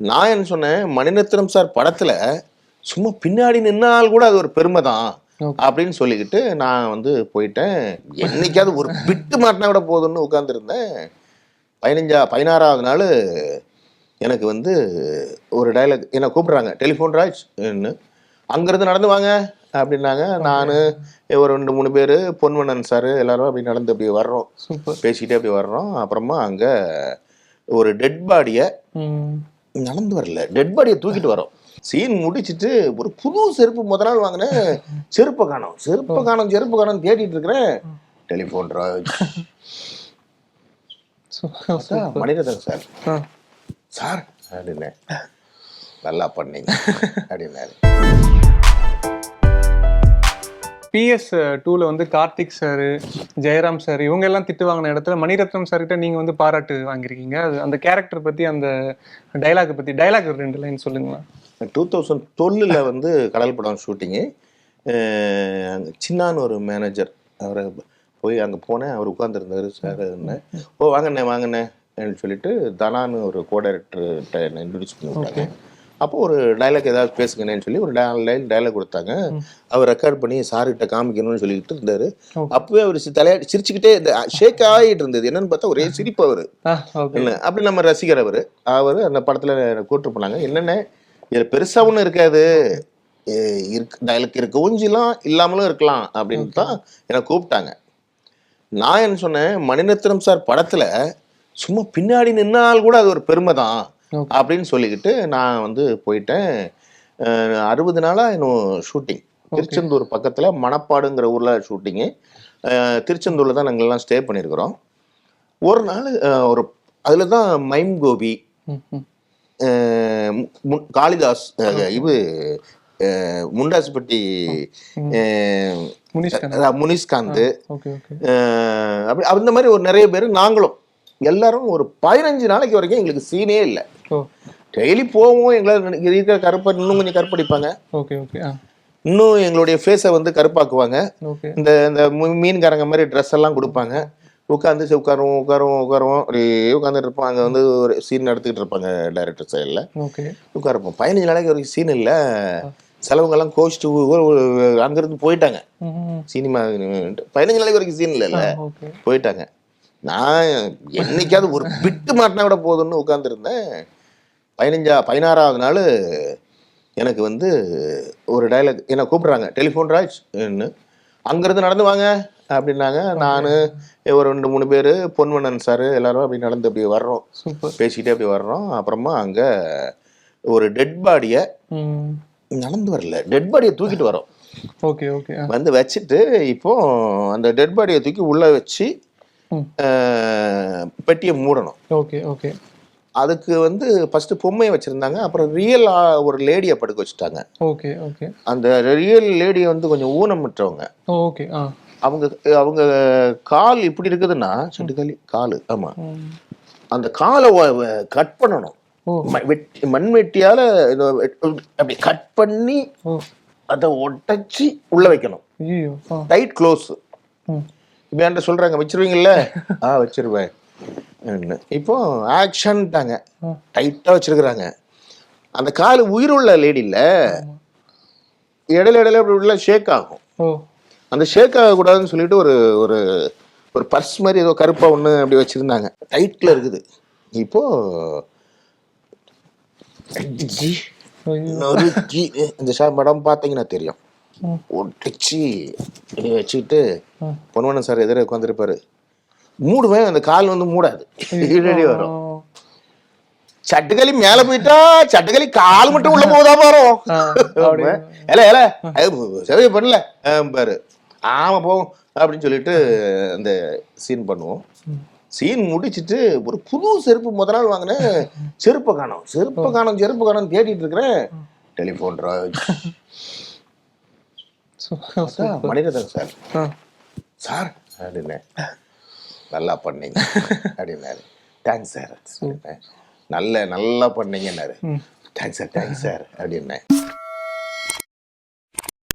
நான் என்ன சொன்னேன்? மணிரத்னம் சார் படத்துல சும்மா பின்னாடி நின்னால் கூட அது ஒரு பெருமை தான். அப்படின்னு சொல்லிக்கிட்டு நான் வந்து போயிட்டேன். என்னைக்காவது ஒரு பிட்டு மாட்டினா கூட போதும்னு உட்காந்துருந்தேன் பதினஞ்சா பதினாறாவது நாள் எனக்கு வந்து ஒரு டைலாக் என்னை கூப்பிடுறாங்க டெலிஃபோன் ராஜ் அங்கேருந்து நடந்து வாங்க அப்படின்னாங்க. நான் ஒரு ரெண்டு மூணு பேர் பொன்வண்ணன் சார் எல்லாரும் அப்படி நடந்து அப்படி வர்றோம். பேசிக்கிட்டே அப்படி வர்றோம். அப்புறமா அங்கே ஒரு டெட் பாடியை நடந்து வரல. டெட் பாடியை தூக்கிட்டு வரோம். சீன் முடிச்சிட்டு ஒரு புது செருப்பு முத நாள் வாங்கினேன். செருப்பை காணோம். செருப்பை காணோம் செருப்பு காணோம் தேடிட்டு இருக்கிறேன். Telephone Mani Ratnam sir. சார் அப்படின்னேன். நல்லா பண்ணீங்க. அப்படின்னாரு. பிஎஸ் டூல வந்து கார்த்திக் சார் ஜெயராம் சார் இவங்க எல்லாம் திட்டு வாங்கின இடத்துல மணிரத்னம் சார் கிட்ட நீங்க வந்து பாராட்டு வாங்கியிருக்கீங்க அது அந்த கேரக்டர் பத்தி அந்த டைலாக் பத்தி டைலாக் ரெண்டு லைன் சொல்லுங்களேன். டூ தௌசண்ட் டுவெல்லில் வந்து கடல் படம் ஷூட்டிங்கு சின்னான்னு ஒரு மேனேஜர் அவரை போய் அங்கே போனேன். அவர் உட்காந்துருந்தாரு சார் இருந்தேன் ஓ வாங்கண்ணே வாங்கண்ணே அப்படின்னு சொல்லிட்டு தனான்னு ஒரு கோ டைரக்டர்கிட்ட என்ன இன்ட்ரடியூஸ் பண்ணி விட்டாங்க அப்போ ஒரு டைலாக் ஏதாவது பேசுங்கண்ணேன்னு சொல்லி ஒரு லைன் டைலாக் கொடுத்தாங்க. அவர் ரெக்கார்ட் பண்ணி சார்கிட்ட காமிக்கணும்னு சொல்லிட்டு இருந்தாரு. அப்பவே அவர் தலையா சிரிச்சுக்கிட்டே ஷேக் ஆகிட்டு இருந்தது. என்னன்னு பார்த்தா ஒரே சிரிப்பு அவர். அப்படி நம்ம ரசிகர் அவர். அவர் அந்த படத்தில் கூட்டு போனாங்க. என்னென்ன? இதில் பெருசாக ஒன்றும் இருக்காது. எ- இருக்கு இருக்கவும் இல்லாமலும் இருக்கலாம் அப்படின்னு தான் என்னை கூப்பிட்டாங்க. நான் என்ன சொன்னேன்? மணிரத்னம் சார் படத்தில் சும்மா பின்னாடி நின்னால் கூட அது ஒரு பெருமை தான். அப்படின்னு சொல்லிக்கிட்டு நான் வந்து போயிட்டேன். அறுபது நாளாக இன்னும் ஷூட்டிங். திருச்செந்தூர் பக்கத்தில் மணப்பாடுங்கிற ஊரில் ஷூட்டிங்கு. திருச்செந்தூரில் தான் நாங்கள் எல்லாம் ஸ்டே பண்ணியிருக்கிறோம். ஒரு நாள் ஒரு அதில் தான் மைம் கோபி காளிதாஸ் இது முண்டாசுப்பட்டி முனிஷ்காந்த். அப்படி அந்த மாதிரி ஒரு நிறைய பேர் நாங்களும் எல்லாரும் ஒரு பதினஞ்சு நாளைக்கு வரைக்கும் எங்களுக்கு சீனே இல்லை. டெய்லி போவோம் எங்களை இருக்கிற கருப்பை இன்னும் கொஞ்சம் கருப்படிப்பாங்க. ஓகே ஓகே இன்னும் எங்களுடைய ஃபேஸை வந்து கருப்பாக்குவாங்க. இந்த இந்த மீன்காரங்க மாதிரி ட்ரெஸ் எல்லாம் கொடுப்பாங்க. உட்காந்து சரி உட்காருவோம் உட்காருவோம் உட்காருவோம். அப்படியே உட்காந்துட்டு இருப்போம். அங்கே வந்து ஒரு சீன் நடத்திக்கிட்டு இருப்பாங்க டைரக்டர் சைடில் ஓகே. உட்காருப்போம். பதினஞ்சு நாளைக்கு வரைக்கும் சீன் இல்லை. செலவுங்கெல்லாம் கோச்சிட்டு அங்கேருந்து போயிட்டாங்க. சினிமா பதினஞ்சு நாளைக்கு வரைக்கும் சீன் இல்லைல்ல போயிட்டாங்க. நான் என்னைக்காவது ஒரு பிட்டு மாட்டினா கூட போதும்னு உட்காந்துருந்தேன் பதினஞ்சா பதினாறாவது நாள் எனக்கு வந்து ஒரு டைலாக் என்னை கூப்பிடுறாங்க டெலிஃபோன் ராஜ் அங்கேருந்து நடந்து வாங்க அப்படின்னாங்க. நான் ஒரு ரெண்டு மூணு பேர் பொன்வண்ணன் சார் எல்லாரும் அப்படி நடந்து அப்படி வர்றோம். பேசிக்கிட்டே அப்படி வர்றோம். அப்புறமா அங்கே ஒரு டெட் பாடியை நடந்து வரல. டெட் பாடியை தூக்கிட்டு வரோம் ஓகே ஓகே. வந்து வச்சுட்டு இப்போ அந்த டெட் பாடியை தூக்கி உள்ளே வச்சு பெட்டியை மூடணும். Okay okay. அதுக்கு வந்து ஃபர்ஸ்ட் பொம்மையை வச்சிருந்தாங்க. அப்புறம் ரியல் ஒரு லேடியை படுக்க வச்சுட்டாங்க. Okay okay. அந்த ரியல் லேடி வந்து கொஞ்சம் ஊனமுற்றவங்க. ஓகே அவங்க அவங்க கால் இப்படி இருக்குதுன்னா செட்டுக்காலி கால் ஆமா. அந்த காலை கட் பண்ணணும். வெட்டி மண்வெட்டியால இத வெட்- அப்படி கட் பண்ணி அதை ஒட்டச்சு உள்ள வைக்கணும். டைட் க்ளோஸ் இப்போ என்கிட்ட சொல்றாங்க வச்சிருவீங்கல்ல? ஆ வச்சிருவேன். இப்போ ஆக்ஷன்ட்டாங்க. ஆ. டைட்டா வச்சிருக்கிறாங்க. அந்த கால் உயிருள்ள லேடியில் இடையில இடையில அப்படி உள்ள ஷேக் ஆகும். அந்த ஷேக் ஆகக்கூடாதுன்னு சொல்லிட்டு ஒரு ஒரு ஒரு பர்ஸ் மாதிரி ஏதோ கருப்பா ஒன்று அப்படி வச்சிருந்தாங்க. டைட்ல இருக்குது. இப்போ நொறுக்கி. இந்த ஷா படம் பார்த்தீங்கன்னா தெரியும். ஒட்டிச்சு வச்சுக்கிட்டு ம். பொன்வண்ணன் சார் எதிர உட்காந்துருப்பாரு மூடுவேன் அந்த கால் வந்து மூடாது. கீழடி வரும். சட்டுக்களி மேல போயிட்டா சட்டுக்களி கால் மட்டும் உள்ள போதா அப்படி. இல்ல இல்ல சரியா பண்ணல. பாரு. ஆமா போவோம் அப்படின்னு சொல்லிட்டு அந்த சீன் பண்ணுவோம். சீன் முடிச்சிட்டு ஒரு புது செருப்பு முத நாள் வாங்கினேன். செருப்பை காணோம். செருப்பை காணோம் செருப்பு காணோம் தேடிட்டு இருக்கிறேன். Telephone super. Sir, sir sir அப்படின்னேன். நல்லா பண்ணீங்க. அப்படின்னாரு. தேங்க்ஸ் சார் நல்ல நல்லா பண்ணீங்கன்னாரு. தேங்க்ஸ் சார் தேங்க்ஸ் சார் அப்படின்னேன்